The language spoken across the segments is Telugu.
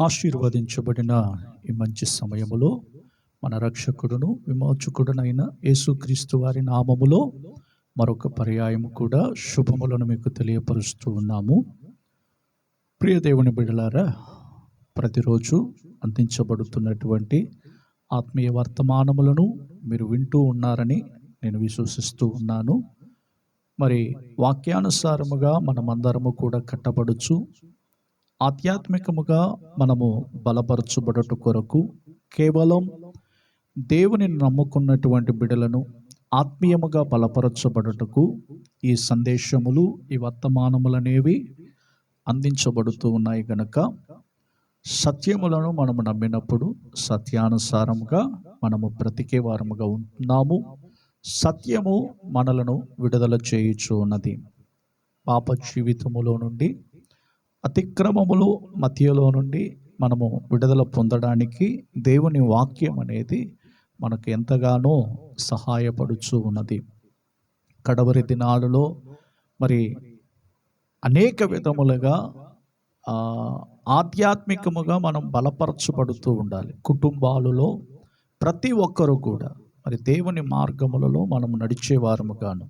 ఆశీర్వదించబడిన ఈ మంచి సమయములో మన రక్షకుడును విమోచకుడునైన యేసుక్రీస్తు వారి నామములో మరొక పర్యాయం కూడా శుభములను మీకు తెలియపరుస్తూ ఉన్నాము. ప్రియ దేవుని బిడలారా ప్రతిరోజు అందించబడుతున్నటువంటి ఆత్మీయ వర్తమానములను మీరు వింటూ ఉన్నారని నేను విశ్వసిస్తూ ఉన్నాను. మరి వాక్యానుసారముగా మనమందరము కూడా కట్టబడుచు ఆధ్యాత్మికముగా మనము బలపరచబడట కొరకు కేవలం దేవుని నమ్ముకున్నటువంటి బిడలను ఆత్మీయముగా బలపరచబడుటకు ఈ సందేశములు ఈ వర్తమానములనేవి అందించబడుతూ ఉన్నాయి గనక సత్యములను మనము నమ్మినప్పుడు సత్యానుసారముగా మనము బ్రతికే వారముగా ఉంటున్నాము. సత్యము మనలను విడుదల చేయుచు ఉన్నది పాప జీవితములో నుండి అతిక్రమములు మధ్యలో నుండి మనము విడుదల పొందడానికి దేవుని వాక్యం అనేది మనకు ఎంతగానో సహాయపడుచు ఉన్నది. కడవరి దినాలలో మరి అనేక విధములుగా ఆధ్యాత్మికముగా మనం బలపరచబడుతూ ఉండాలి. కుటుంబాలలో ప్రతి ఒక్కరూ కూడా మరి దేవుని మార్గములలో మనం నడిచేవారముగాను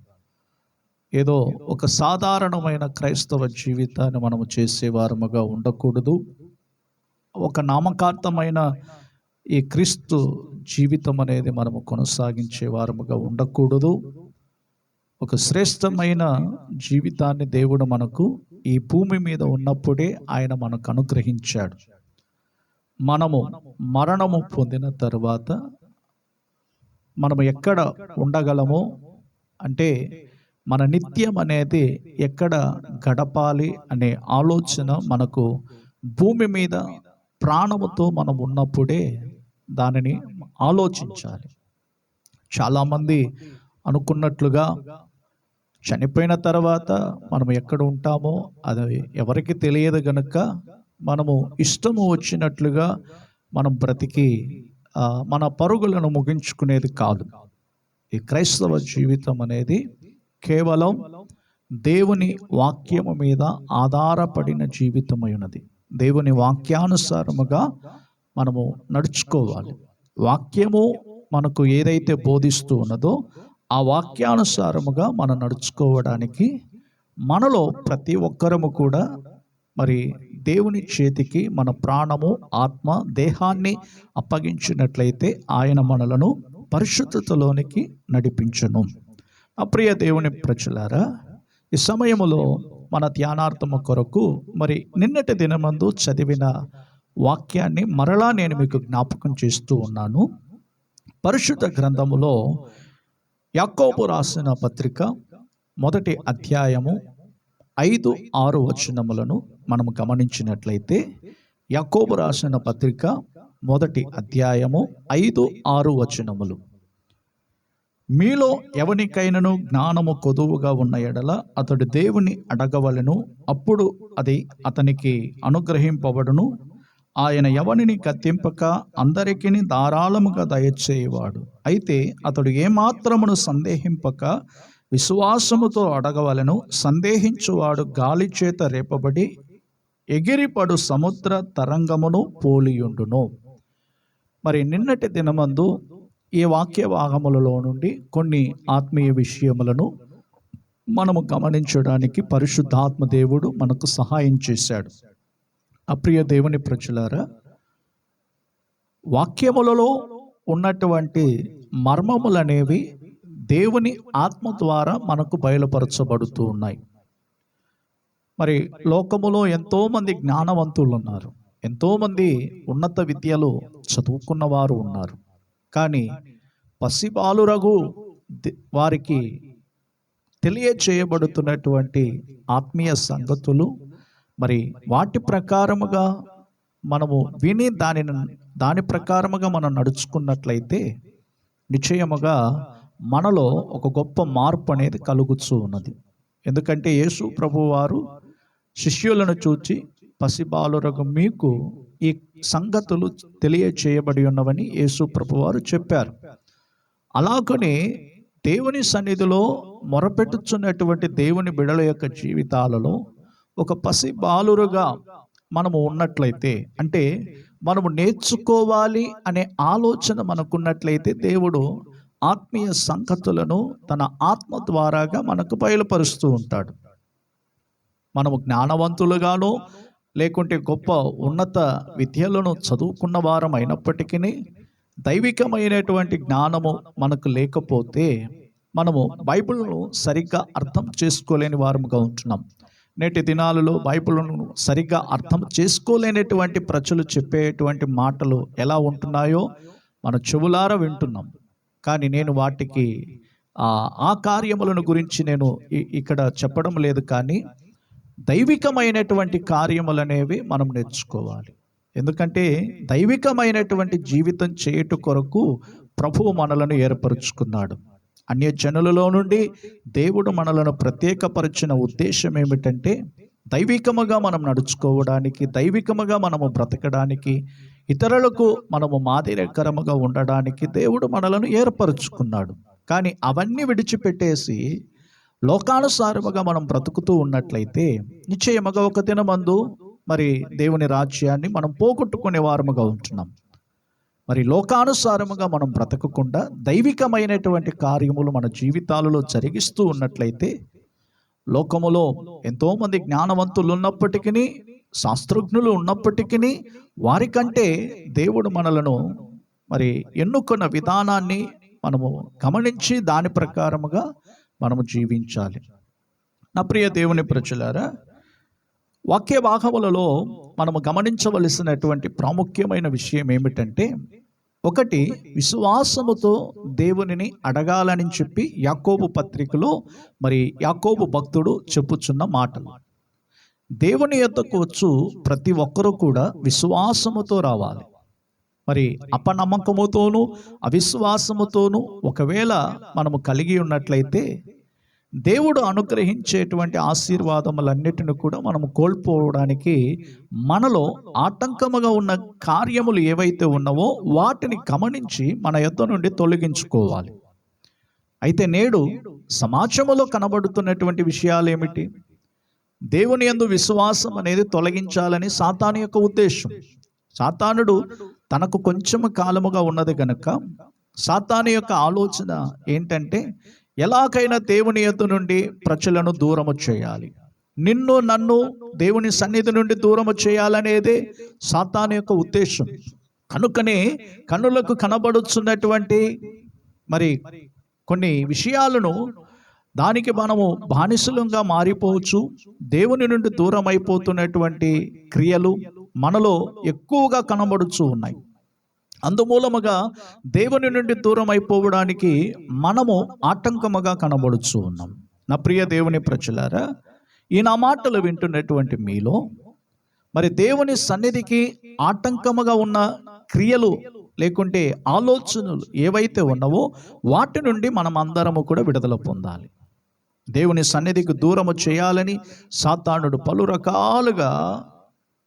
ఏదో ఒక సాధారణమైన క్రైస్తవ జీవితాన్ని మనము చేసేవారముగా ఉండకూడదు. ఒక నామకార్థమైన ఈ క్రీస్తు జీవితం అనేది మనము కొనసాగించే వారముగా ఉండకూడదు. ఒక శ్రేష్టమైన జీవితాన్ని దేవుడు మనకు ఈ భూమి మీద ఉన్నప్పుడే ఆయన మనకు అనుగ్రహించాడు. మనము మరణము పొందిన తర్వాత మనము ఎక్కడ ఉండగలమో? అంటే మన నిత్యం అనేది ఎక్కడ గడపాలి అనే ఆలోచన మనకు భూమి మీద ప్రాణముతో మనం ఉన్నప్పుడే దానిని ఆలోచించాలి. చాలామంది అనుకున్నట్లుగా చనిపోయిన తర్వాత మనం ఎక్కడ ఉంటామో అది ఎవరికి తెలియదు గనుక మనము ఇష్టము వచ్చినట్లుగా మనం బ్రతికి మన పరుగులను ముగించుకునేది కాదు. ఈ క్రైస్తవ జీవితం అనేది కేవలం దేవుని వాక్యము మీద ఆధారపడిన జీవితమై ఉన్నది దేవుని వాక్యానుసారముగా మనము నడుచుకోవాలి. వాక్యము మనకు ఏదైతే బోధిస్తూ ఉన్నదో ఆ వాక్యానుసారముగా మనం నడుచుకోవడానికి మనలో ప్రతి ఒక్కరము కూడా మరి దేవుని చేతికి మన ప్రాణము ఆత్మ దేహాన్ని అప్పగించినట్లయితే ఆయన మనలను పరిశుద్ధతలోనికి నడిపించను. అప్రియ దేవుని ప్రజలారా ఈ సమయములో మన ధ్యానార్థము కొరకు మరి నిన్నటి దినమందు చదివిన వాక్యాన్ని మరలా నేను మీకు జ్ఞాపకం చేస్తూ ఉన్నాను. పరిశుద్ధ గ్రంథములో యాకోబు రాసిన పత్రిక మొదటి అధ్యాయము ఐదు ఆరు వచనములను మనము గమనించినట్లయితే యాకోబు రాసిన పత్రిక మొదటి అధ్యాయము ఐదు ఆరు వచనములు. మీలో ఎవనికైనను జ్ఞానము కొదువుగా ఉన్న ఎడల అతడు దేవుని అడగవలను అప్పుడు అది అతనికి అనుగ్రహింపబడును. ఆయన ఎవనిని కత్తింపక అందరికీ ధారాళముగా దయచేయవాడు. అయితే అతడు ఏమాత్రమును సందేహింపక విశ్వాసముతో అడగవలను సందేహించువాడు గాలి చేత రేపబడి ఎగిరిపడు సముద్ర తరంగమును పోలియుండును. మరి నిన్నటి దినమందు ఈ వాక్య భాగములలో నుండి కొన్ని ఆత్మీయ విషయములను మనము గమనించడానికి పరిశుద్ధాత్మ దేవుడు మనకు సహాయం చేశాడు. అప్రియ దేవుని ప్రజలారా వాక్యములలో ఉన్నటువంటి మర్మములనేవి దేవుని ఆత్మ ద్వారా మనకు బయలుపరచబడుతూ ఉన్నాయి. మరి లోకములో ఎంతోమంది జ్ఞానవంతులు ఉన్నారు ఎంతోమంది ఉన్నత విద్యలు చదువుకున్న వారు ఉన్నారు. కానీ పసిబాలురగు వారికి తెలియచేయబడుతున్నటువంటి ఆత్మీయ సంగతులు మరి వాటి ప్రకారముగా మనము విని దానిని దాని ప్రకారముగా మనం నడుచుకున్నట్లయితే నిశ్చయముగా మనలో ఒక గొప్ప మార్పు అనేది కలుగుతూ ఉన్నది. ఎందుకంటే యేసు ప్రభువారు శిష్యులను చూచి పసిబాలురగు మీకు ఈ సంగతులు తెలియచేయబడి ఉన్నవని యేసు ప్రభువారు చెప్పారు. అలాగనే దేవుని సన్నిధిలో మొరపెట్టుచున్నటువంటి దేవుని బిడల యొక్క జీవితాలలో ఒక పసి బాలురుగా మనము ఉన్నట్లయితే అంటే మనము నేర్చుకోవాలి అనే ఆలోచన మనకున్నట్లయితే దేవుడు ఆత్మీయ సంగతులను తన ఆత్మ ద్వారాగా మనకు బయలుపరుస్తూ ఉంటాడు. మనము జ్ఞానవంతులుగాను లేకుంటే గొప్ప ఉన్నత విద్యలను చదువుకున్న వారం అయినప్పటికీ దైవికమైనటువంటి జ్ఞానము మనకు లేకపోతే మనము బైబిల్ను సరిగ్గా అర్థం చేసుకోలేని వారముగా ఉంటున్నాం. నేటి దినాలలో బైబిల్ను సరిగ్గా అర్థం చేసుకోలేనటువంటి ప్రజలు చెప్పేటువంటి మాటలు ఎలా ఉంటున్నాయో మన చెవులారా వింటున్నాం. కానీ నేను వాటికి ఆ కార్యములను గురించి నేను ఇక్కడ చెప్పడం లేదు కానీ దైవికమైనటువంటి కార్యములనేవి మనం నేర్చుకోవాలి. ఎందుకంటే దైవికమైనటువంటి జీవితం చేయుట కొరకు ప్రభువు మనలను ఏర్పరుచుకున్నాడు. అన్య జనులలో నుండి దేవుడు మనలను ప్రత్యేకపరిచిన ఉద్దేశం ఏమిటంటే దైవికముగా మనం నడుచుకోవడానికి దైవికముగా మనము బ్రతకడానికి ఇతరులకు మనము మాదిరికరముగా ఉండడానికి దేవుడు మనలను ఏర్పరుచుకున్నాడు. కానీ అవన్నీ విడిచిపెట్టేసి లోకానుసారముగా మనం బ్రతుకుతూ ఉన్నట్లయితే నిశ్చయముగా ఒక దినమందు మరి దేవుని రాజ్యాన్ని మనం పోగొట్టుకునే వారముగా ఉంటున్నాం. మరి లోకానుసారముగా మనం బ్రతకకుండా దైవికమైనటువంటి కార్యములు మన జీవితాలలో జరిగిస్తూ ఉన్నట్లయితే లోకములో ఎంతోమంది జ్ఞానవంతులు ఉన్నప్పటికీ శాస్త్రజ్ఞులు ఉన్నప్పటికీ వారికంటే దేవుడు మనలను మరి ఎన్నుకున్న విధానాన్ని మనము గమనించి దాని ప్రకారముగా మనము జీవించాలి. నా ప్రియ దేవుని ప్రజలారా వాక్య భాగములలో మనము గమనించవలసినటువంటి ప్రాముఖ్యమైన విషయం ఏమిటంటే ఒకటి విశ్వాసముతో దేవునిని అడగాలని చెప్పి యాకోబు పత్రికలో మరి యాకోబు భక్తుడు చెప్పుచున్న మాటలు. దేవుని యొద్దకు వచ్చు ప్రతి ఒక్కరూ కూడా విశ్వాసముతో రావాలి. మరి అపనమ్మకముతోనూ అవిశ్వాసముతోనూ ఒకవేళ మనము కలిగి ఉన్నట్లయితే దేవుడు అనుగ్రహించేటువంటి ఆశీర్వాదములన్నిటిని కూడా మనము కోల్పోవడానికి మనలో ఆటంకముగా ఉన్న కార్యములు ఏవైతే ఉన్నావో వాటిని గమనించి మన యొద్ద నుండి తొలగించుకోవాలి. అయితే నేడు సమాజంలో కనబడుతున్నటువంటి విషయాలు ఏమిటి? దేవుని యందు విశ్వాసం అనేది తొలగించాలని సాతాను యొక్క ఉద్దేశం. సాతానుడు తనకు కొంచెం కాలముగా ఉన్నది కనుక సాతాను యొక్క ఆలోచన ఏంటంటే ఎలాగైనా దేవుని యొద్ద నుండి ప్రజలను దూరము చేయాలి. నిన్ను నన్ను దేవుని సన్నిధి నుండి దూరము చేయాలనేదే సాతాను యొక్క ఉద్దేశం. కనుకనే కన్నులకు కనబడుచున్నటువంటి మరి కొన్ని విషయాలను దానికి మనము బానిసలంగా మారిపోవచ్చు దేవుని నుండి దూరం అయిపోతున్నటువంటి క్రియలు మనలో ఎక్కువగా కనబడుచు ఉన్నాయి. అందుమూలముగా దేవుని నుండి దూరం అయిపోవడానికి మనము ఆటంకముగా కనబడుచు ఉన్నాం. నా ప్రియ దేవుని ప్రజలారా ఈ నా మాటలు వింటున్నటువంటి మీలో మరి దేవుని సన్నిధికి ఆటంకముగా ఉన్న క్రియలు లేకుంటే ఆలోచనలు ఏవైతే ఉన్నావో వాటి నుండి మనం అందరము కూడా విడుదల పొందాలి. దేవుని సన్నిధికి దూరము చేయాలని సాతానుడు పలు రకాలుగా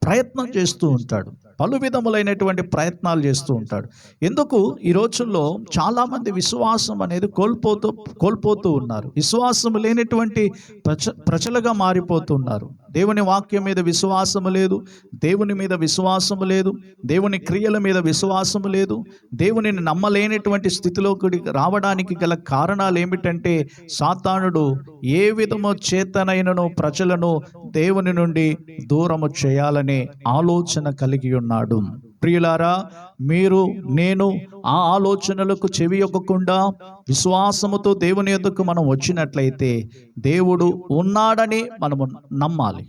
ప్రయత్నం చేస్తూ ఉంటాడు. పలు విధములైనటువంటి ప్రయత్నాలు చేస్తూ ఉంటాడు. ఎందుకు? ఈ రోజుల్లో చాలామంది విశ్వాసం అనేది కోల్పోతూ కోల్పోతూ ఉన్నారు. విశ్వాసం లేనటువంటి ప్రజ ప్రజలుగా మారిపోతున్నారు. దేవుని వాక్యం మీద విశ్వాసము లేదు దేవుని మీద విశ్వాసము లేదు దేవుని క్రియల మీద విశ్వాసము లేదు దేవునిని నమ్మలేనటువంటి స్థితిలోకి రావడానికి గల కారణాలు ఏమిటంటే సాతానుడు ఏ విధము చేతనైనను ప్రజలను దేవుని నుండి దూరము చేయాలనే ఆలోచన కలిగి ఉన్నాడు. ప్రియులారా మీరు నేను ఆ ఆలోచనలకు చెవి యొక్కకుండా విశ్వాసముతో దేవుని యొద్దకు మనం వచ్చినట్లయితే దేవుడు ఉన్నాడని మనము నమ్మాలి.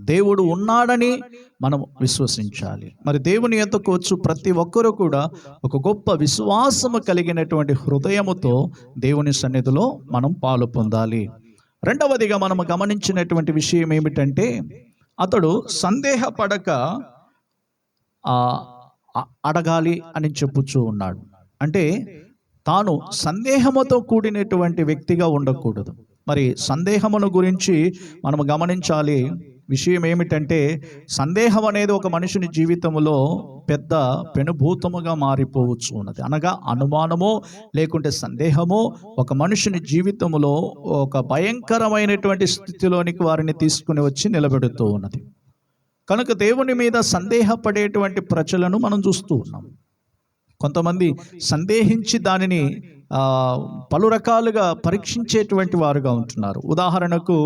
దేవుడు ఉన్నాడని మనం విశ్వసించాలి. మరి దేవుని యొద్దకు వచ్చు ప్రతి ఒక్కరూ కూడా ఒక గొప్ప విశ్వాసము కలిగినటువంటి హృదయముతో దేవుని సన్నిధిలో మనం పాలు పొందాలి. రెండవదిగా మనం గమనించినటువంటి విషయం ఏమిటంటే అతడు సందేహపడక అడగాలి అని చెప్పుచూ ఉన్నాడు. అంటే తాను సందేహముతో కూడినటువంటి వ్యక్తిగా ఉండకూడదు. మరి సందేహమును గురించి మనం గమనించాలి. విషయం ఏమిటంటే సందేహం అనేది ఒక మనిషిని జీవితంలో పెద్ద పెనుభూతముగా మారిపోవచ్చు ఉన్నది అనగా అనుమానమో లేకుంటే సందేహమో ఒక మనిషిని జీవితంలో ఒక భయంకరమైనటువంటి స్థితిలోనికి వారిని తీసుకుని వచ్చి నిలబెడుతూ ఉన్నది. కనుక దేవుని మీద సందేహపడేటువంటి ప్రజలను మనం చూస్తూ ఉన్నాం. కొంతమంది సందేహించి దానిని పలు రకాలుగా పరీక్షించేటువంటి వారుగా ఉంటున్నారు. ఉదాహరణకు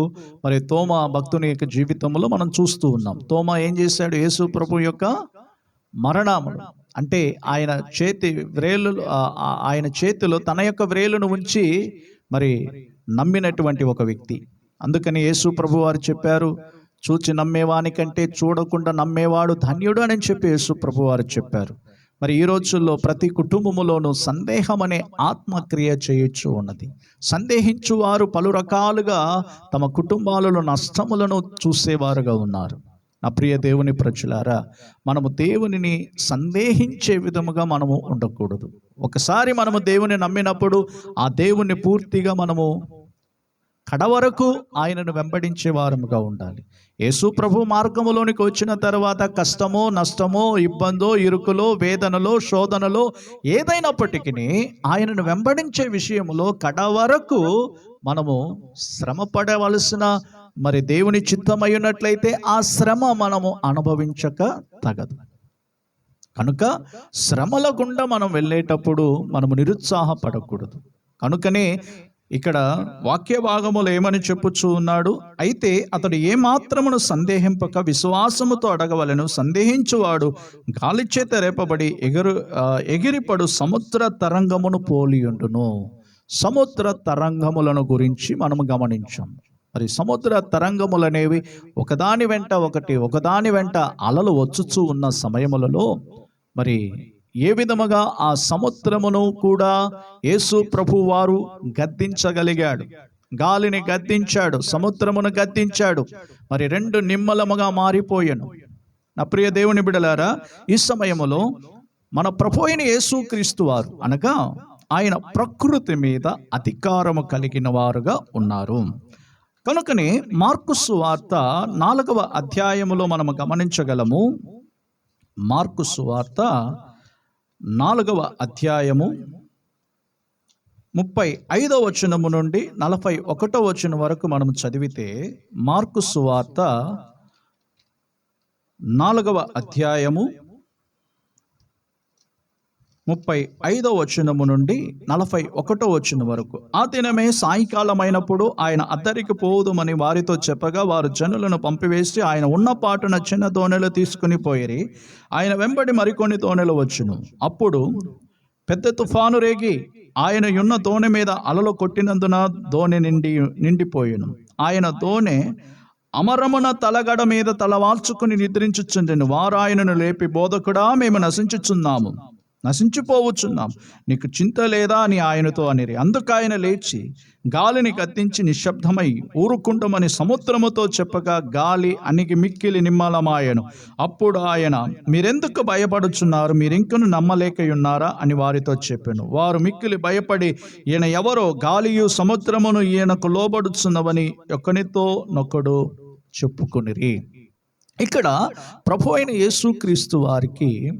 మరి తోమ భక్తుని యొక్క జీవితంలో మనం చూస్తూ ఉన్నాం. తోమ ఏం చేశాడు? యేసు ప్రభు యొక్క మరణములు అంటే ఆయన చేతి వ్రేలు ఆయన చేతిలో తన యొక్క వ్రేలును ఉంచి మరి నమ్మినటువంటి ఒక వ్యక్తి. అందుకని యేసు ప్రభు వారు చెప్పారు చూచి నమ్మేవానికంటే చూడకుండా నమ్మేవాడు ధన్యుడు అని చెప్పి యేసు ప్రభు వారు చెప్పారు. మరి ఈ రోజుల్లో ప్రతి కుటుంబములోనూ సందేహం అనే ఆత్మక్రియ చేయొచ్చు ఉన్నది. సందేహించు వారు పలు రకాలుగా తమ కుటుంబాలలో నష్టములను చూసేవారుగా ఉన్నారు. నా ప్రియ దేవుని ప్రజలారా మనము దేవునిని సందేహించే విధముగా మనము ఉండకూడదు. ఒకసారి మనము దేవుని నమ్మినప్పుడు ఆ దేవుని పూర్తిగా మనము కడవరకు ఆయనను వెంబడించే వారముగా ఉండాలి. యేసు ప్రభు మార్గములోనికి వచ్చిన తర్వాత కష్టమో నష్టమో ఇబ్బందో ఇరుకులో వేదనలో శోధనలో ఏదైనప్పటికీ ఆయనను వెంబడించే విషయంలో కడవరకు మనము శ్రమ పడవలసిన మరి దేవుని చిత్తమై ఉన్నట్లయితే ఆ శ్రమ మనము అనుభవించక తగదు. కనుక శ్రమల గుండా మనం వెళ్ళేటప్పుడు మనము నిరుత్సాహపడకూడదు. కనుకనే ఇక్కడ వాక్య భాగములు ఏమని చెప్పుచూ ఉన్నాడు? అయితే అతడు ఏమాత్రమును సందేహింపక విశ్వాసముతో అడగవలను. సందేహించువాడు గాలి చేత రేపబడి ఎగురు ఎగిరిపడు సముద్ర తరంగమును పోలియుండును సముద్ర తరంగములను గురించి మనం గమనించాం. మరి సముద్ర తరంగములు అనేవి ఒకదాని వెంట ఒకటి ఒకదాని వెంట అలలు వచ్చుచూ ఉన్న సమయములలో మరి ఏ విధముగా ఆ సముద్రమును కూడా యేసు ప్రభు వారు గద్దించగలిగాడు. గాలిని గద్దించాడు సముద్రమును గద్దించాడు. మరి రెండు నిమ్మలముగా మారిపోయాను. నా ప్రియ దేవుని బిడలారా ఈ సమయములో మన ప్రభు అయిన యేసు క్రీస్తు వారు అనగా ఆయన ప్రకృతి మీద అధికారము కలిగిన వారుగా ఉన్నారు. కనుకనే మార్కుసు వార్త నాలుగవ అధ్యాయములో మనము గమనించగలము. మార్కుసు వార్త నాలుగవ అధ్యాయము ముప్పై ఐదవ వచనము నుండి నలభై ఒకటో వచనం వరకు మనం చదివితే మార్కు సువార్త నాలుగవ అధ్యాయము ముప్పై ఐదో వచనము నుండి నలభై ఒకటో వచనం వరకు. ఆ దినమే సాయంకాలమైనప్పుడు ఆయన అద్దరికి పోదుమని వారితో చెప్పగా వారు జనులను పంపివేసి ఆయన ఉన్న పాటున చిన్న దోణెలు తీసుకుని పోయిరి. ఆయన వెంబడి మరికొన్ని దోణెలు వచ్చును. అప్పుడు పెద్ద తుఫాను రేగి ఆయన ఉన్న దోణె మీద అలలు కొట్టినందున దోణె నిండి నిండిపోయాను. ఆయన దోణె అమరమున తలగడ మీద తలవాల్చుకుని నిద్రించుచుండెను. వారు ఆయనను లేపి బోధకుడా మేము నశించుచున్నాము. నశించిపోవచ్చున్నాం. నీకు చింత లేదా అని ఆయనతో అనిరి. అందుకు ఆయన లేచి గాలిని కత్తించి నిశ్శబ్దమై ఊరుకుంటమని సముద్రముతో చెప్పగా గాలి అనికి మిక్కిలి నిమ్మలమాయను. అప్పుడు ఆయన మీరెందుకు భయపడుచున్నారు? మీరింకను నమ్మలేకయున్నారా? అని వారితో చెప్పాను. వారు మిక్కిలి భయపడి ఈయన ఎవరో? గాలియు సముద్రమును ఈయనకు లోబడుచున్నవని ఒకనితో నొకడు చెప్పుకొనిరి. ఇక్కడ ప్రభు అయిన యేసుక్రీస్తు వారికి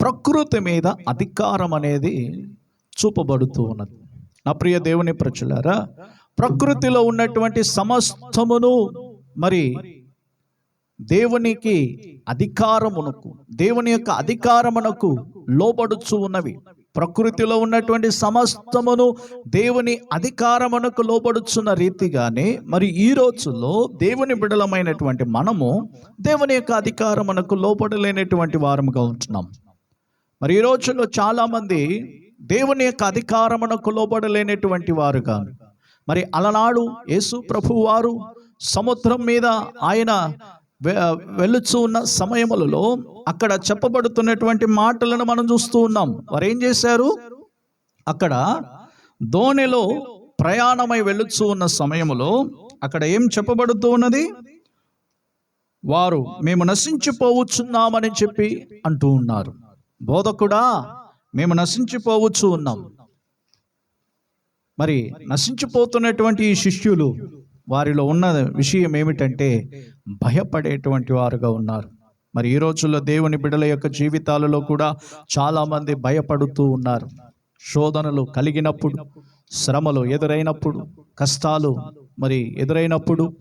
ప్రకృతి మీద అధికారం అనేది చూపబడుతూ ఉన్నది. నా ప్రియ దేవుని ప్రచులారా ప్రకృతిలో ఉన్నటువంటి సమస్తమును మరి దేవునికి అధికారమునకు దేవుని యొక్క అధికారమునకు లోబడుచు ఉన్నవి. ప్రకృతిలో ఉన్నటువంటి సమస్తమును దేవుని అధికారమునకు లోబడుచున్న రీతిగానే మరి ఈ రోజుల్లో దేవుని బిడలమైనటువంటి మనము దేవుని యొక్క అధికారమునకు లోబడలేనటువంటి వారముగా ఉంటున్నాం. మరి ఈ రోజుల్లో చాలామంది దేవుని యొక్క అధికారమునకు లోబడలేనటువంటి వారుగా. మరి అలనాడు యేసు ప్రభు వారు సముద్రం మీద ఆయన వె- వెళ్ళుచూ ఉన్న సమయములలో అక్కడ చెప్పబడుతున్నటువంటి మాటలను మనం చూస్తూ ఉన్నాం. వారు ఏం చేశారు? అక్కడ దోణిలో ప్రయాణమై వెళ్ళుచూ ఉన్న సమయములో అక్కడ ఏం చెప్పబడుతూ ఉన్నది? వారు మేము నశించిపోవచ్చున్నామని చెప్పి అంటూ ఉన్నారు. బోధకుడా మేము నశించిపోవచ్చు ఉన్నాం మరి నశించిపోతున్నటువంటి ఈ శిష్యులు వారిలో ఉన్న విషయం ఏమిటంటే భయపడేటువంటి వారుగా ఉన్నారు. మరి ఈ రోజుల్లో దేవుని బిడల యొక్క జీవితాలలో కూడా చాలామంది భయపడుతూ ఉన్నారు. శోధనలు కలిగినప్పుడు శ్రమలు ఎదురైనప్పుడు కష్టాలు మరి ఎదురైనప్పుడు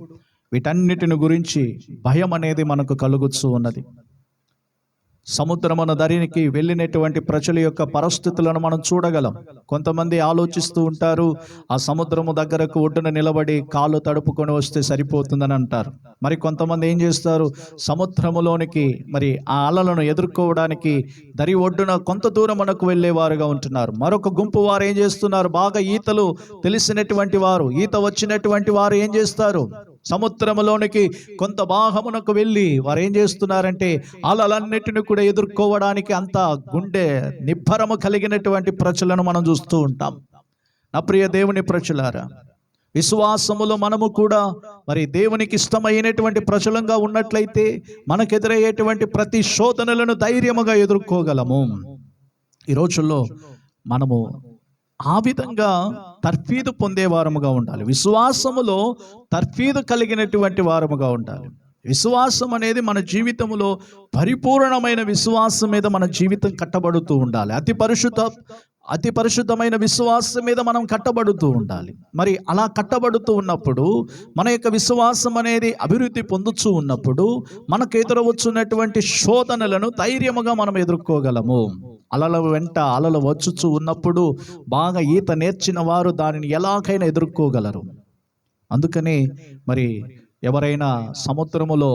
వీటన్నిటిని గురించి భయం అనేది మనకు కలుగుతూ ఉన్నది. సముద్రమున దరికి వెళ్ళినటువంటి ప్రజల యొక్క పరిస్థితులను మనం చూడగలం. కొంతమంది ఆలోచిస్తూ ఉంటారు ఆ సముద్రము దగ్గరకు ఒడ్డున నిలబడి కాళ్ళు తడుపుకొని వస్తే సరిపోతుందని అంటారు. మరి కొంతమంది ఏం చేస్తారు? సముద్రములోనికి మరి ఆ అలలను ఎదుర్కోవడానికి దరి ఒడ్డున కొంత దూరం మనకు వెళ్ళేవారుగా ఉంటున్నారు. మరొక గుంపు వారు ఏం చేస్తున్నారు? బాగా ఈతలు తెలిసినటువంటి వారు ఈత వచ్చినటువంటి వారు ఏం చేస్తారు? సముద్రములోనికి కొంత భాగమునకు వెళ్ళి వారు ఏం చేస్తున్నారంటే అలలన్నిటిని కూడా ఎదుర్కోవడానికి అంత గుండె నిబ్బరము కలిగినటువంటి ప్రజలను మనం చూస్తూ ఉంటాం. నా ప్రియ దేవుని ప్రజలారా విశ్వాసములో మనము కూడా మరి దేవునికి ఇష్టమైనటువంటి ప్రజలంగా ఉన్నట్లయితే మనకెదురయ్యేటువంటి ప్రతి శోధనలను ధైర్యముగా ఎదుర్కోగలము. ఈ రోజుల్లో మనము ఆ విధంగా తర్ఫీదు పొందే వారముగా ఉండాలి. విశ్వాసములో తర్ఫీదు కలిగినటువంటి వారముగా ఉండాలి. విశ్వాసం అనేది మన జీవితంలో పరిపూర్ణమైన విశ్వాసం మీద మన జీవితం కట్టబడుతూ ఉండాలి. అతి పరిశుద్ధ అతి పరిశుద్ధమైన విశ్వాసం మీద మనం కట్టబడుతూ ఉండాలి. మరి అలా కట్టబడుతూ ఉన్నప్పుడు మన యొక్క విశ్వాసం అనేది అభివృద్ధి పొందుతూ ఉన్నప్పుడు మనకు ఎదురవచ్చున్నటువంటి శోధనలను ధైర్యముగా మనం ఎదుర్కోగలము. అలల వెంట అలలు వచ్చుచూ ఉన్నప్పుడు బాగా ఈత నేర్చిన వారు దానిని ఎలాగైనా ఎదుర్కోగలరు. అందుకని మరి ఎవరైనా సముద్రములో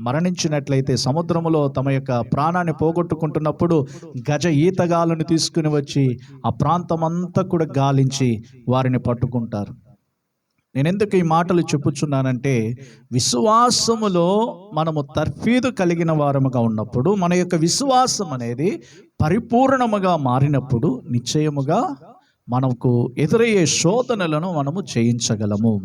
మరణించినట్లయితే సముద్రములో తమ యొక్క ప్రాణాన్ని పోగొట్టుకుంటున్నప్పుడు గజ ఈతగాలను తీసుకుని వచ్చి ఆ ప్రాంతం అంతా కూడా గాలించి వారిని పట్టుకుంటారు. నేను ఎందుకు ఈ మాటలు చెప్పుచున్నానంటే విశ్వాసములో మనము తర్ఫీదు కలిగిన వారముగా ఉన్నప్పుడు మన యొక్క విశ్వాసం అనేది పరిపూర్ణముగా మారినప్పుడు నిశ్చయముగా మనకు ఎదురయ్యే శోధనలను మనము జయించగలము.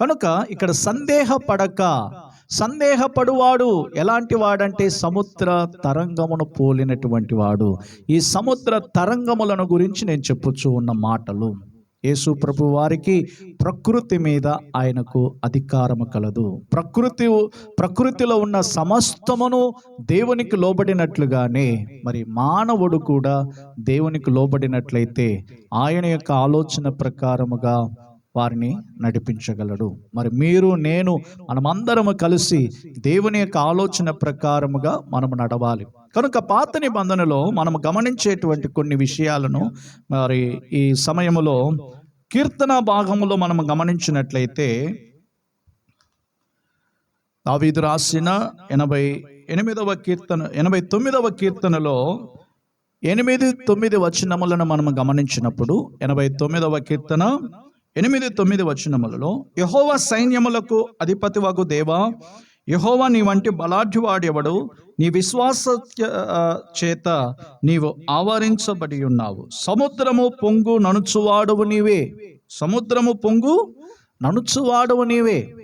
కనుక ఇక్కడ సందేహపడక సందేహపడువాడు ఎలాంటి వాడంటే సముద్ర తరంగమును పోలినటువంటి వాడు. ఈ సముద్ర తరంగములను గురించి నేను చెప్పుచూ ఉన్న మాటలు. యేసు ప్రభు వారికి ప్రకృతి మీద ఆయనకు అధికారము కలదు. ప్రకృతి ప్రకృతిలో ఉన్న సమస్తమును దేవునికి లోబడినట్లుగానే మరి మానవుడు కూడా దేవునికి లోబడినట్లయితే ఆయన యొక్క ఆలోచన ప్రకారముగా వారిని నడిపించగలడు. మరి మీరు నేను మనమందరము కలిసి దేవుని యొక్క ఆలోచన ప్రకారముగా మనము నడవాలి. కనుక పాత నిబంధనలో మనం గమనించేటువంటి కొన్ని విషయాలను మరి ఈ సమయంలో కీర్తన భాగంలో మనం గమనించినట్లయితే దావీదు రాసిన ఎనభై ఎనిమిదవ కీర్తన ఎనభై తొమ్మిదవ కీర్తనలో ఎనిమిది తొమ్మిది వచనములను మనం గమనించినప్పుడు ఎనభై తొమ్మిదవ కీర్తన ఎనిమిది తొమ్మిది వచనములలో యహోవ సైన్యములకు అధిపతి వగు దేవా యహోవా నీ వంటి బలాఢ్యువాడెవడు? నీ విశ్వాస చేత నీవు ఆవరించబడి ఉన్నావు సముద్రము పొంగు ననుచువాడువు నీవే. సముద్రము పొంగు ననుచువాడువు నీవే.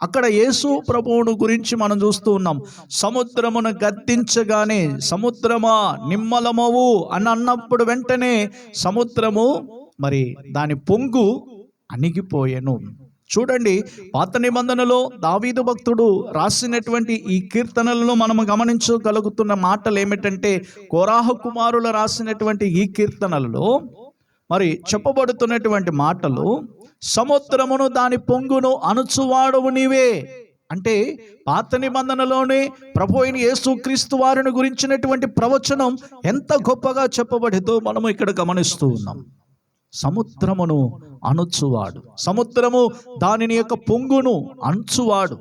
అక్కడ యేసు ప్రభువును గురించి మనం చూస్తూ ఉన్నాం. సముద్రమును గద్దించగానే సముద్రమా నిమ్మలమవు అని అన్నప్పుడు వెంటనే సముద్రము మరి దాని పొంగు అణిగిపోయెను. చూడండి పాత నిబంధనలో దావీదు భక్తుడు రాసినటువంటి ఈ కీర్తనలను మనం గమనించగలుగుతున్న మాటలు ఏమిటంటే కోరాహ కుమారులు రాసినటువంటి ఈ కీర్తనలలో మరి చెప్పబడుతున్నటువంటి మాటలు సముద్రమును దాని పొంగును అణుచువాడవు నీవే. అంటే పాత నిబంధనలోనే ప్రభు అయిన యేసుక్రీస్తు వారిని గురించినటువంటి ప్రవచనం ఎంత గొప్పగా చెప్పబడితో మనము ఇక్కడ గమనిస్తూ ఉన్నాం. సముద్రమును అణుచువాడు. సముద్రము దానిని యొక్క పొంగును అంచువాడు.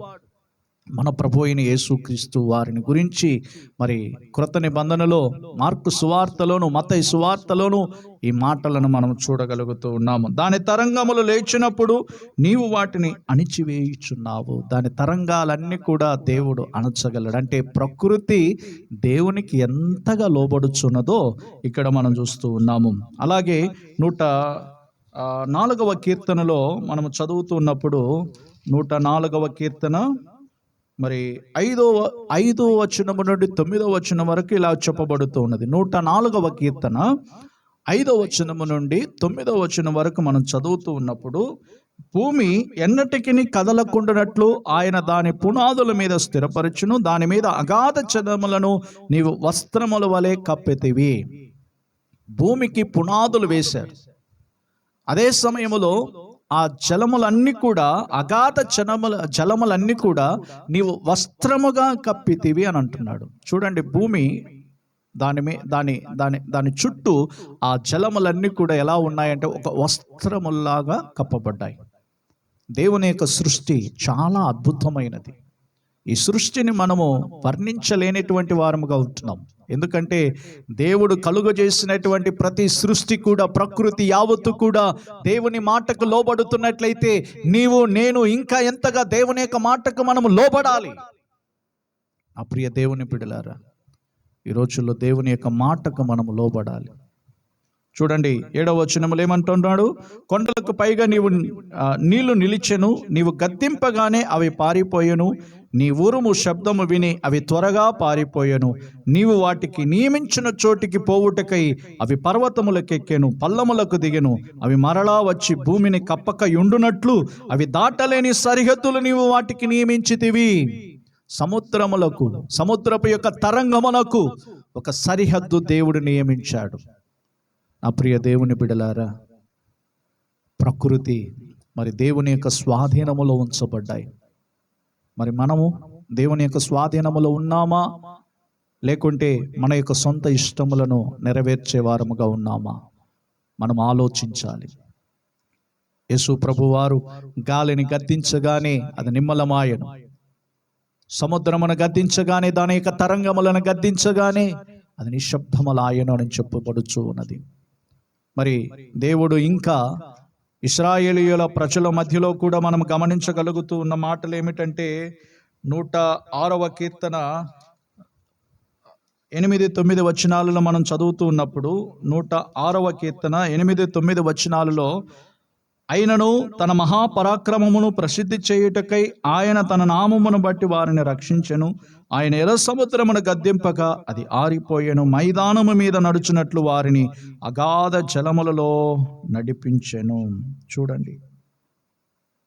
మన ప్రభు అయిన యేసుక్రీస్తు వారిని గురించి మరి క్రొత్త నిబంధనలో మార్కు సువార్తలోను మత సువార్తలోను ఈ మాటలను మనం చూడగలుగుతూ ఉన్నాము. దాని తరంగములు లేచినప్పుడు నీవు వాటిని అణిచివేయుచున్నావు. దాని తరంగాలన్నీ కూడా దేవుడు అణచగలడు. అంటే ప్రకృతి దేవునికి ఎంతగా లోబడుచున్నదో ఇక్కడ మనం చూస్తూ ఉన్నాము. అలాగే నూట నాలుగవ కీర్తనలో మనం చదువుతున్నప్పుడు నూట నాలుగవ కీర్తన మరి ఐదో ఐదో వచనము నుండి తొమ్మిదో వచనం వరకు ఇలా చెప్పబడుతూ ఉన్నది. నూట నాలుగవ కీర్తన. ఐదో వచనము నుండి తొమ్మిదో వచనం వరకు మనం చదువుతూ ఉన్నప్పుడు భూమి ఎన్నటికి కదలకుండానట్లు ఆయన దాని పునాదుల మీద స్థిరపరచును. దాని మీద అగాధ చదములను నీవు వస్త్రముల వలె కప్పెతివి. భూమికి పునాదులు వేశారు. అదే సమయంలో ఆ జలములన్నీ కూడా అగాధ జలముల జలములన్నీ కూడా నీవు వస్త్రముగా కప్పితివి అని అంటున్నాడు. చూడండి భూమి దాని మీ దాని దాని దాని చుట్టూ ఆ జలములన్నీ కూడా ఎలా ఉన్నాయంటే ఒక వస్త్రముల్లాగా కప్పబడ్డాయి. దేవుని యొక్క సృష్టి చాలా అద్భుతమైనది. ఈ సృష్టిని మనము వర్ణించలేనటువంటి వారముగా ఉంటున్నాం. ఎందుకంటే దేవుడు కలుగజేసినటువంటి ప్రతి సృష్టి కూడా ప్రకృతి యావత్తు కూడా దేవుని మాటకు లోబడుతున్నట్లయితే నీవు నేను ఇంకా ఎంతగా దేవుని యొక్క మాటకు మనము లోబడాలి. ఆ ప్రియ దేవుని పిడలారా ఈ రోజుల్లో దేవుని యొక్క మాటకు మనము లోబడాలి. చూడండి ఏడవ వచనములు ఏమంటున్నాడు? కొండలకు పైగా నీవు నీళ్ళు నిలిచెను నీవు గద్దింపగానే అవి పారిపోయెను నీ ఊరుము శబ్దము విని అవి త్వరగా పారిపోయెను. నీవు వాటికి నియమించిన చోటికి పోవుటకై అవి పర్వతములకెక్కెను పల్లములకు దిగెను. అవి మరలా వచ్చి భూమిని కప్పక యుండునట్లు అవి దాటలేని సరిహద్దులు నీవు వాటికి నియమించితివి. సముద్రములకు సముద్రపు యొక్క తరంగమునకు ఒక సరిహద్దు దేవుడు నియమించాడు. నా ప్రియ దేవుని బిడలారా ప్రకృతి మరి దేవుని యొక్క స్వాధీనములో ఉంచబడ్డాయి. మరి మనము దేవుని యొక్క స్వాధీనములో ఉన్నామా? లేకుంటే మన యొక్క సొంత ఇష్టములను నెరవేర్చే వారముగా ఉన్నామా? మనం ఆలోచించాలి. యేసు ప్రభువారు గాలిని గద్దించగానే అది నిమ్మలమాయను. సముద్రమును గద్దించగానే దాని యొక్క తరంగములను గద్దించగానే అది నిశ్శబ్దములాయను అని చెప్పబడుచు ఉన్నది మరి దేవుడు ఇంకా ఇస్రాయేలీయుల ప్రజల మధ్యలో కూడా మనం గమనించగలుగుతూ ఉన్న మాటలు ఏమిటంటే నూట ఆరవ కీర్తన ఎనిమిది తొమ్మిది వచనాలలో మనం చదువుతూ ఉన్నప్పుడు నూట ఆరవ కీర్తన ఎనిమిది తొమ్మిది వచనాలలో అయినను తన మహాపరాక్రమమును ప్రసిద్ధి చేయుటకై ఆయన తన నామమును బట్టి వారిని రక్షించెను. ఆయన ఎర్ర సముద్రమును గద్దెంపక అది ఆరిపోయెను. మైదానము మీద నడుచున్నట్లు వారిని అగాధ జలములలో నడిపించెను. చూడండి.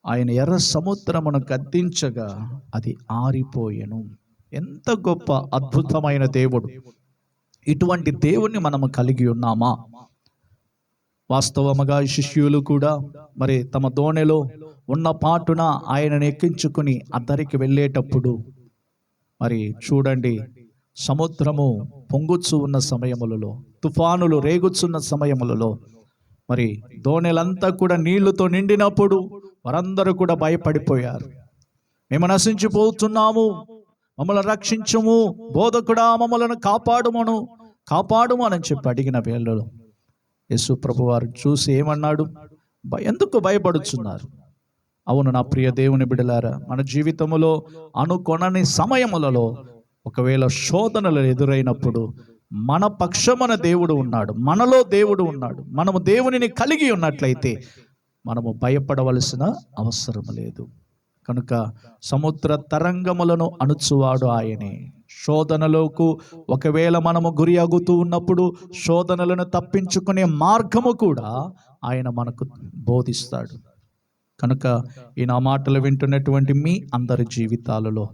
ఆయన ఎర్ర సముద్రమును గద్దించగా అది ఆరిపోయెను. ఎంత గొప్ప అద్భుతమైన దేవుడు. ఇటువంటి దేవుణ్ణి మనము కలిగి ఉన్నామా? వాస్తవముగా శిష్యులు కూడా మరి తమ దోణిలో ఉన్న పాటున ఆయనను ఎక్కించుకుని అద్దరికి వెళ్ళేటప్పుడు మరి చూడండి సముద్రము పొంగుచు ఉన్న సమయములలో తుఫానులు రేగుచున్న సమయములలో మరి దోణెలంతా కూడా నీళ్ళతో నిండినప్పుడు వారందరూ కూడా భయపడిపోయారు. మేము నశించిపోతున్నాము మమ్మల్ని రక్షించుము బోధకుడా మమ్మలను కాపాడుమను కాపాడుము అని చెప్పి అడిగిన వేళలో యేసు ప్రభు వారు చూసి ఏమన్నాడు? ఎందుకు భయపడుచున్నారు? అవును నా ప్రియ దేవుని బిడలారా మన జీవితములో అనుకొనని సమయములలో ఒకవేళ శోధనలు ఎదురైనప్పుడు మన పక్షమన దేవుడు ఉన్నాడు మనలో దేవుడు ఉన్నాడు మనము దేవునిని కలిగి ఉన్నట్లయితే మనము భయపడవలసిన అవసరం లేదు. కనుక సముద్ర తరంగములను అణుచువాడు ఆయనే. శోధనలోకు ఒకవేళ మనము గురి అగుతూ ఉన్నప్పుడు శోధనలను తప్పించుకునే మార్గము కూడా ఆయన మనకు బోధిస్తాడు. కనుక ఈ నా మాటలు వింటున్నటువంటి మీ అందరి జీవితాలలో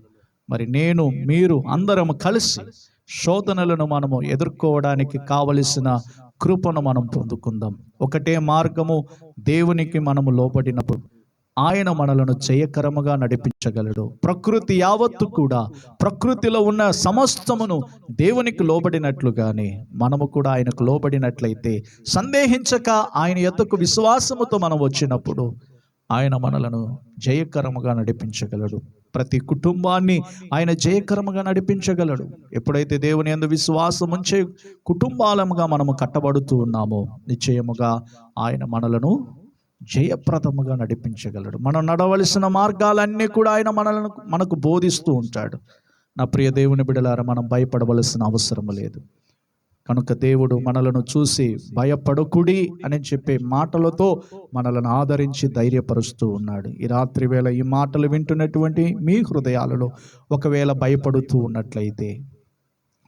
మరి నేను మీరు అందరం కలిసి శోధనలను మనము ఎదుర్కోవడానికి కావలసిన కృపను మనం పొందుకుందాం. ఒకటే మార్గము దేవునికి మనము లోబడినప్పుడు ఆయన మనలను జయకరముగా నడిపించగలడు. ప్రకృతి యావత్తు కూడా ప్రకృతిలో ఉన్న సమస్తమును దేవునికి లోబడినట్లుగానే మనము కూడా ఆయనకు లోబడినట్లయితే సందేహించక ఆయన ఎద్దకు విశ్వాసముతో మనం వచ్చినప్పుడు ఆయన మనలను జయకరముగా నడిపించగలడు. ప్రతి కుటుంబాన్ని ఆయన జయకరముగా నడిపించగలడు. ఎప్పుడైతే దేవుని యందు విశ్వాసం ఉంచే కుటుంబాలముగా మనము కట్టబడుతూ ఉన్నామో నిశ్చయముగా ఆయన మనలను జయప్రదముగా నడిపించగలడు. మనం నడవలసిన మార్గాలన్నీ కూడా ఆయన మనలను మనకు బోధిస్తూ ఉంటాడు. నా ప్రియ దేవుని బిడలారా మనం భయపడవలసిన అవసరం లేదు. కనుక దేవుడు మనలను చూసి భయపడకుడి అని చెప్పే మాటలతో మనలను ఆదరించి ధైర్యపరుస్తూ ఉన్నాడు. ఈ రాత్రి వేళ ఈ మాటలు వింటున్నటువంటి మీ హృదయాలలో ఒకవేళ భయపడుతూ ఉన్నట్లయితే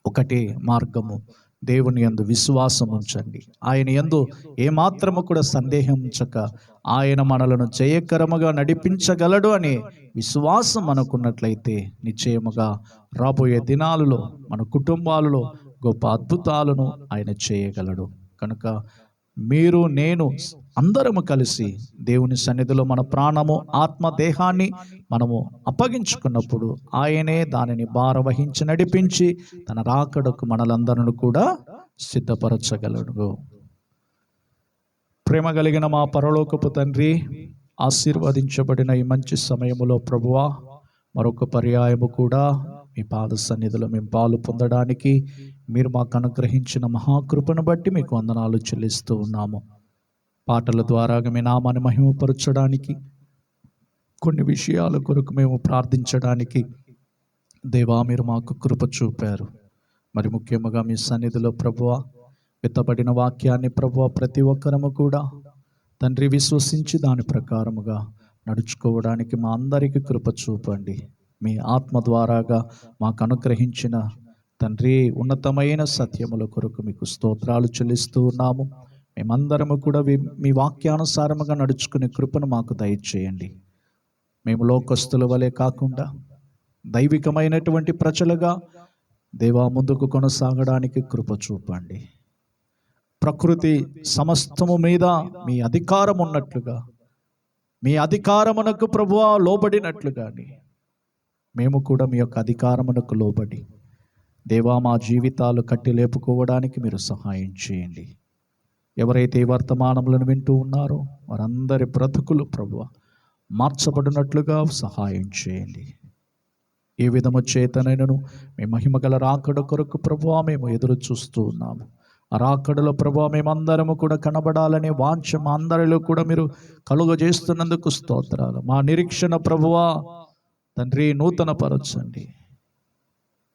ఒకటే మార్గము. దేవుని యందు విశ్వాసం ఉంచండి. ఆయన యందు ఏమాత్రము కూడా సందేహం ఉంచక ఆయన మనలను జయకరముగా నడిపించగలడు అనే విశ్వాసం మనకున్నట్లయితే నిశ్చయముగా రాబోయే దినాలలో మన కుటుంబాలలో గొప్ప అద్భుతాలను ఆయన చేయగలడు. కనుక మీరు నేను అందరము కలిసి దేవుని సన్నిధిలో మన ప్రాణము ఆత్మ దేహాన్ని మనము అప్పగించుకున్నప్పుడు ఆయనే దానిని భారవహించి నడిపించి తన రాకడకు మనలందరిని కూడా సిద్ధపరచగలడు. ప్రేమ కలిగిన మా పరలోకపు తండ్రి ఆశీర్వదించబడిన ఈ మంచి సమయములో ప్రభువా మరొక పర్యాయము కూడా మీ పాద సన్నిధిలో మేము పాలు పొందడానికి మీరు మాకు అనుగ్రహించిన మహాకృపను బట్టి మీకు వందనాలు చెల్లిస్తూ ఉన్నాము. పాటల ద్వారా మీ నామాన్ని మహిమపరచడానికి కొన్ని విషయాల కొరకు మేము ప్రార్థించడానికి దేవా మీరు మాకు కృప చూపారు. మరి ముఖ్యముగా మీ సన్నిధిలో ప్రభువ విత్తబడిన వాక్యాన్ని ప్రభువ ప్రతి ఒక్కరము కూడా తండ్రి విశ్వసించి దాని ప్రకారముగా నడుచుకోవడానికి మా అందరికీ కృప చూపండి. మీ ఆత్మ ద్వారాగా మాకు అనుగ్రహించిన తండ్రి ఉన్నతమైన సత్యముల కొరకు మీకు స్తోత్రాలు చెల్లిస్తూ ఉన్నాము. మేమందరము కూడా మీ వాక్యానుసారముగా నడుచుకునే కృపను మాకు దయచేయండి. మేము లోకస్తుల వలె కాకుండా దైవికమైనటువంటి ప్రజలుగా దేవా ముందుకు కొనసాగడానికి కృప చూపండి. ప్రకృతి సమస్తము మీద మీ అధికారం ఉన్నట్లుగా మీ అధికారమునకు ప్రభువా లోబడినట్లుగాని మేము కూడా మీ యొక్క అధికారమునకు లోబడి దేవా మా జీవితాలు కట్టి లేపుకోవడానికి మీరు సహాయం చేయండి. ఎవరైతే ఈ వర్తమానములను వింటూ ఉన్నారో వారందరి బ్రతుకులు ప్రభువ మార్చబడినట్లుగా సహాయం చేయండి. ఏ విధము చేతనైనను మీ మహిమగల రాకడ కొరకు ప్రభు మేము ఎదురు చూస్తూ ఉన్నాము. ఆ రాకడలో ప్రభు మేమందరము కూడా కనబడాలనే వాంఛ మా అందరిలో కూడా మీరు కలుగజేస్తున్నందుకు స్తోత్రాలు. మా నిరీక్షణ ప్రభువా తండ్రి నూతన పరచండి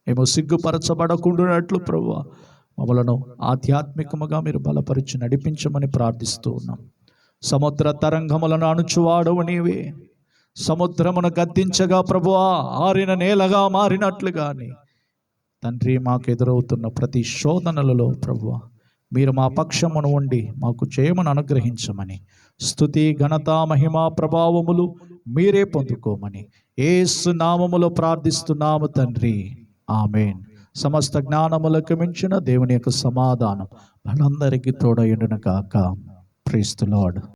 మేము సిగ్గుపరచబడకుండానట్లు ప్రభు మమ్మలను ఆధ్యాత్మికముగా మీరు బలపరిచి నడిపించమని ప్రార్థిస్తూ ఉన్నాం. సముద్ర తరంగములను అణుచువాడవు నీవే. సముద్రమును గద్దించగా ప్రభువా ఆరిన నేలగా మారినట్లుగాని. తండ్రి మాకు ఎదురవుతున్న ప్రతి శోధనలలో ప్రభువ మీరు మా పక్షమును ఉండి మాకు చేయమని అనుగ్రహించమని. స్థుతి ఘనత మహిమ ప్రభావములు మీరే పొందుకోమని. ఏసు నామములో ప్రార్థిస్తున్నాము తండ్రి. ఆమెన్. సమస్త జ్ఞానములకు మించిన దేవుని యొక్క సమాధానం మనందరికీ తోడయుండును కాక ప్రీస్తు